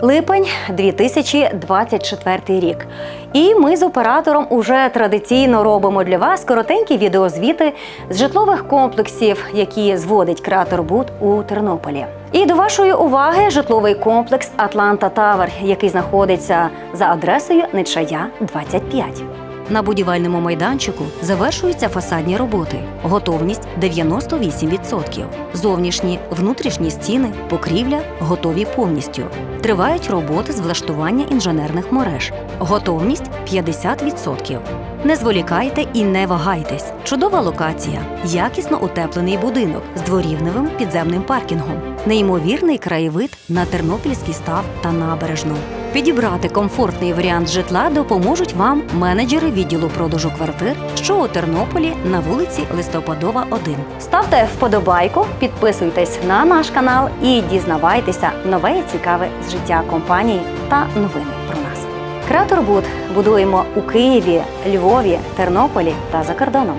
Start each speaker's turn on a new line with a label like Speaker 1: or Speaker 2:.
Speaker 1: Липень 2024 рік. І ми з оператором уже традиційно робимо для вас коротенькі відеозвіти з житлових комплексів, які зводить креатор Буд у Тернополі. І до вашої уваги житловий комплекс Атланта Тавер, який знаходиться за адресою Нечая 25. На будівельному майданчику завершуються фасадні роботи. Готовність 98%. Зовнішні, внутрішні стіни, покрівля готові повністю. Тривають роботи з влаштування інженерних мереж. Готовність 50%. Не зволікайте і не вагайтесь. Чудова локація, якісно утеплений будинок з дворівневим підземним паркінгом, неймовірний краєвид на Тернопільський став та набережну. Підібрати комфортний варіант житла допоможуть вам менеджери відділу продажу квартир, що у Тернополі на вулиці Листопадова, 1. Ставте вподобайку, підписуйтесь на наш канал і дізнавайтеся нове і цікаве з життя компанії та новини про нас. Креатор Буд будуємо у Києві, Львові, Тернополі та за кордоном.